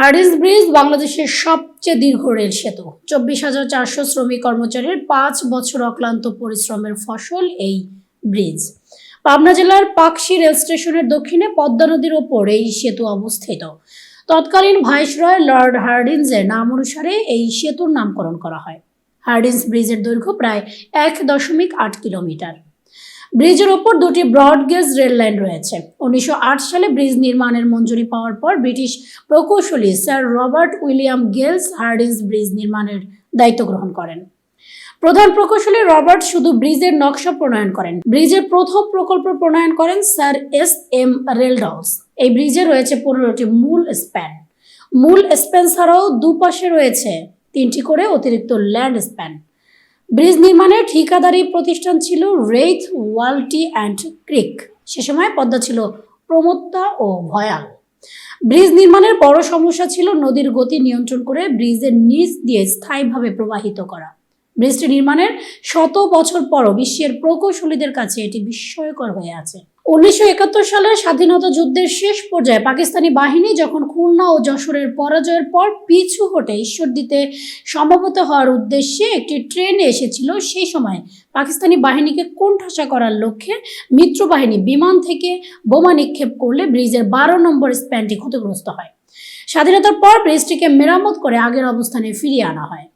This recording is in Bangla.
হার্ডিস ব্রিজ বাংলাদেশের সবচেয়ে দীর্ঘ রেল সেতু। চব্বিশ হাজার চারশো শ্রমিক কর্মচারীর পাঁচ বছর অক্লান্ত পরিশ্রমের ফসল এই ব্রিজ। পাবনা জেলার পাকশি রেল স্টেশনের দক্ষিণে পদ্মা নদীর ওপর এই সেতু অবস্থিত। তৎকালীন ভাইসরয় লর্ড হার্ডিন্সের নাম অনুসারে এই সেতুর নামকরণ করা হয়। হার্ডিন্স ব্রিজের দৈর্ঘ্য প্রায় এক দশমিক আট কিলোমিটার। ব্রিজের ওপর দুটি ব্রড গেজ রেল লাইন রয়েছে। উনিশশো আট সালে ব্রিজ নির্মাণের মঞ্জুরি পাওয়ার পর ব্রিটিশ প্রকৌশলী sir Robert William Gales Hardinge bridge নির্মাণের দায়িত্ব গ্রহণ করেন। প্রধান প্রকৌশলী রবার্ট শুধু ব্রিজের নকশা প্রণয়ন করেন, ব্রিজের প্রথম প্রকল্প প্রণয়ন করেন স্যার এস এম রেলডলস। এই ব্রিজে রয়েছে পনেরোটি মূল স্প্যান। মূল স্প্যান ছাড়াও দুপাশে রয়েছে তিনটি করে অতিরিক্ত ল্যান্ড স্প্যান। ব্রিজ নির্মাণের ঠিকাদারি প্রতিষ্ঠান ছিল রেইথ, ওয়ালটি অ্যান্ড ক্রিক। সে সময় পদ্মা ছিল প্রমত্তা ও ভয়াল। ব্রিজ নির্মাণের বড় সমস্যা ছিল নদীর গতি নিয়ন্ত্রণ করে ব্রিজের নিচ দিয়ে স্থায়ীভাবে প্রবাহিত করা। ব্রিজটি নির্মাণের শত বছর পরও বিশ্বের প্রকৌশলীদের কাছে এটি বিস্ময়কর হয়ে আছে। উনিশশো একাত্তর সালের স্বাধীনতা যুদ্ধের শেষ পর্যায়ে পাকিস্তানি বাহিনী যখন খুলনা ও যশোরের পরাজয়ের পর পিছু হটে ঈশ্বরদীতে সম্ভবত হওয়ার উদ্দেশ্যে একটি ট্রেনে এসেছিল, সেই সময় পাকিস্তানি বাহিনীকে কোণঠাসা করার লক্ষ্যে মিত্র বাহিনী বিমান থেকে বোমা নিক্ষেপ করলে ব্রিজের বারো নম্বর স্প্যানটি ক্ষতিগ্রস্ত হয়। স্বাধীনতার পর ব্রিজটিকে মেরামত করে আগের অবস্থানে ফিরিয়ে আনা হয়।